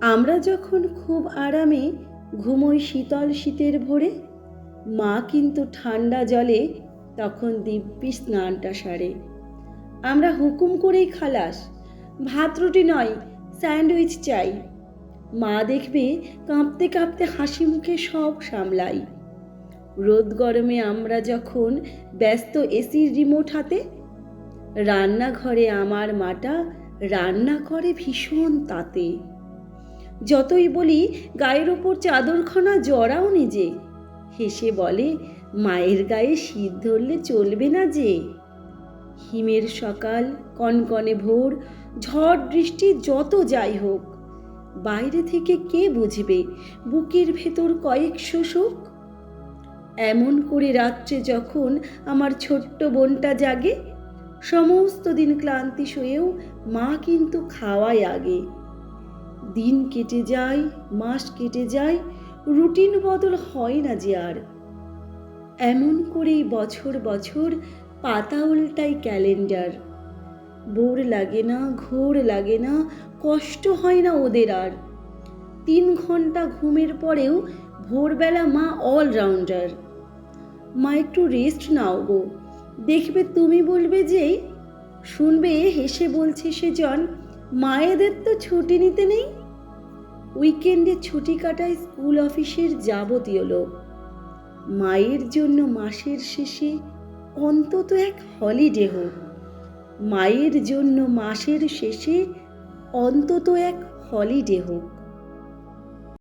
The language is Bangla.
আমরা যখন খুব আরামে ঘুমোই শীতল শীতের ভোরে, মা কিন্তু ঠান্ডা জলে তখন দিব্যি স্নানটা সারে। আমরা হুকুম করেই খালাস, ভাত রুটি নয়, স্যান্ডউইচ চাই। মা দেখবে কাঁপতে কাঁপতে হাসি মুখে সব সামলাই। রোদ গরমে আমরা যখন ব্যস্ত এসির রিমোট হাতে, রান্নাঘরে আমার মাটা রান্না করে ভীষণ তাতে। যতই বলি, গায়ের ওপর চাদরখানা জড়াও নিজে। হেসে বলে, মায়ের গায়ে শীত ধরলে চলবে না যে। হিমের সকাল, কনকনে ভোর, ঝড় বৃষ্টি যত যাই হোক, বাইরে থেকে কে বুঝবে বুকের ভেতর কয়েকশো শোক এমন করে রাত্রে যখন আমার ছোট্ট বোনটা জাগে, সমস্ত দিন ক্লান্তি সয়েও মা কিন্তু খাওয়ায় আগে। দিন কেটে যায়, মাস কেটে যায়, রুটিন বদল হয় না যে আর। এমন করেই বছর বছর পাতা উল্টাই ক্যালেন্ডার। বোর লাগে না, ঘোর লাগে না, কষ্ট হয় না ওদের আর। তিন ঘণ্টা ঘুমের পরেও ভোরবেলা মা অলরাউন্ডার মা, একটু রেস্ট নাও গো। দেখবে তুমি বলবে যে, শুনবে, হেসে বলছে সেজন মায়েদের তো ছুটি নিতে নেই? উইকেন্ডে ছুটি কাটায় স্কুল অফিসের যাবতীয় লোক। মায়ের জন্য মাসের শেষে অন্তত এক হলিডে হোক। মায়ের জন্য মাসের শেষে অন্তত এক হলিডে হোক।